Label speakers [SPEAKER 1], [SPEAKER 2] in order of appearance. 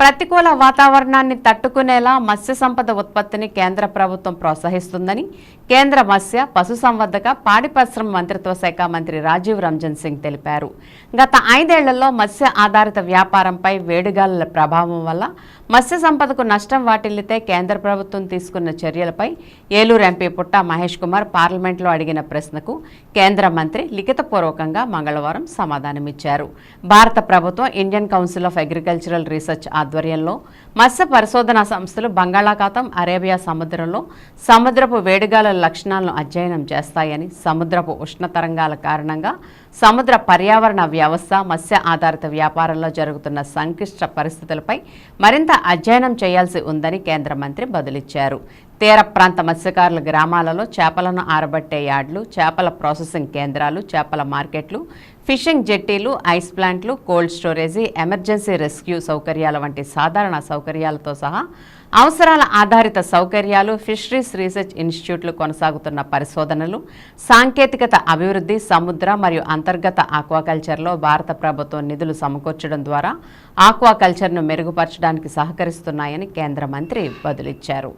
[SPEAKER 1] ప్రతికూల వాతావరణాన్ని తట్టుకునేలా మత్స్య సంపద ఉత్పత్తిని కేంద్ర ప్రభుత్వం ప్రోత్సహిస్తుందని కేంద్ర మత్స్య పశుసంవర్ధక పాడి పరిశ్రమ మంత్రిత్వ శాఖ మంత్రి రాజీవ్ రంజన్ సింగ్ తెలిపారు. గత ఐదేళ్ళలో మత్స్య ఆధారిత వ్యాపారంపై వేడిగాలుల ప్రభావం వల్ల మత్స్య సంపదకు నష్టం వాటిల్లితే కేంద్ర ప్రభుత్వం తీసుకున్న చర్యలపై ఏలూరు ఎంపీ పుట్ట మహేష్ కుమార్ పార్లమెంట్లో అడిగిన ప్రశ్నకు కేంద్ర మంత్రి లిఖితపూర్వకంగా మంగళవారం సమాధానమిచ్చారు. భారత ప్రభుత్వం Indian council of agricultural research ఆధ్వర్యంలో మత్స్య పరిశోధనా సంస్థలు బంగాళాఖాతం అరేబియా సముద్రంలో సముద్రపు వేడిగాల లక్షణాలను అధ్యయనం చేస్తాయని సముద్రపు ఉష్ణ తరంగాల కారణంగా సముద్ర పర్యావరణ వ్యవస్థ మత్స్య ఆధారిత వ్యాపారంలో జరుగుతున్న సంక్లిష్ట పరిస్థితులపై మరింత అధ్యయనం చేయాల్సి ఉందని కేంద్ర మంత్రి బదులిచ్చారు. తీర ప్రాంత మత్స్యకారుల గ్రామాలలో చేపలను ఆరబట్టే యార్డులు చేపల ప్రాసెసింగ్ కేంద్రాలు చేపల మార్కెట్లు ఫిషింగ్ జెట్టీలు ఐస్ ప్లాంట్లు కోల్డ్ స్టోరేజీ ఎమర్జెన్సీ రెస్క్యూ సౌకర్యాల వంటి సాధారణ సౌకర్యాలతో సహా అవసరాల ఆధారిత సౌకర్యాలు ఫిషరీస్ రీసెర్చ్ ఇన్స్టిట్యూట్లు కొనసాగుతున్న పరిశోధనలు సాంకేతికత అభివృద్ధి సముద్ర మరియు అంతర్గత ఆక్వాకల్చర్లో భారత ప్రభుత్వం నిధులు సమకూర్చడం ద్వారా ఆక్వాకల్చర్ను మెరుగుపరచడానికి సహకరిస్తున్నాయని కేంద్ర మంత్రి బదులిచ్చారు.